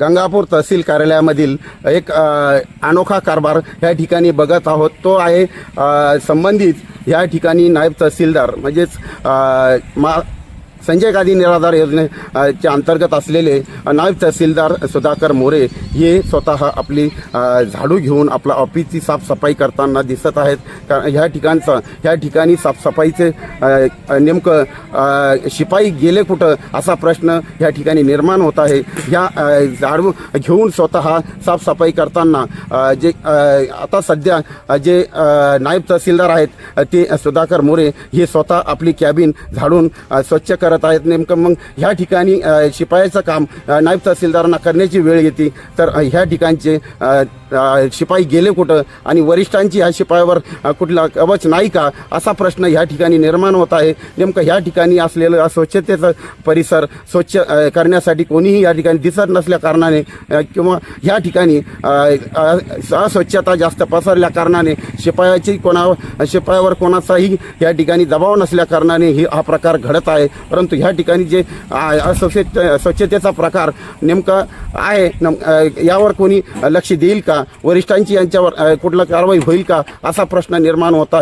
गंगापूर तहसील कार्यालयामधील एक अनोखा कारभार ह्या ठिकाणी बघत आहोत. तो आहे संबंधित या ठिकाणी नायब तहसीलदार म्हणजेच मा संजय गांधी निराधार योजनेच्या अंतर्गत असलेले नायब तहसीलदार सुधाकर मोरे हे स्वतः आपली झाडू घेऊन आपला ऑफिसची साफसफाई करताना दिसत आहेत. कारण ह्या ठिकाणचं ह्या ठिकाणी साफसफाईचे नेमकं शिपाई गेले कुठं असा प्रश्न ह्या ठिकाणी निर्माण होत आहे. ह्या झाडू घेऊन स्वतः साफसफाई करताना जे आता सध्या जे नायब तहसीलदार आहेत ते सुधाकर मोरे हे स्वतः आपली कॅबिन झाडून स्वच्छ करत आहेत. नेमकं मग ह्या ठिकाणी शिपायाचं काम नायब तहसीलदारांना करण्याची वेळ येते. तर ह्या ठिकाणचे शिपाई गेले कुठं? आणि वरिष्ठांची ह्या शिपायावर कुठला कवच नाही का? असा प्रश्न ह्या ठिकाणी निर्माण होत आहे. नेमकं ह्या ठिकाणी असलेलं अस्वच्छतेचं परिसर स्वच्छ करण्यासाठी कोणीही या ठिकाणी दिसत नसल्या कारणाने किंवा ह्या ठिकाणी अस्वच्छता जास्त पसरल्या कारणाने शिपायाची कोणा शिपायावर कोणाचाही या ठिकाणी दबाव नसल्या कारणाने ही हा प्रकार घडत आहे. परंतु ह्या ठिकाणी जे अ, अस्वच्छ स्वच्छतेचा प्रकार नेमका आहे नम- यावर कोणी लक्ष देईल का? वरिष्ठांची यांच्यावर कुठला कारवाई होईल का? असा प्रश्न निर्माण होता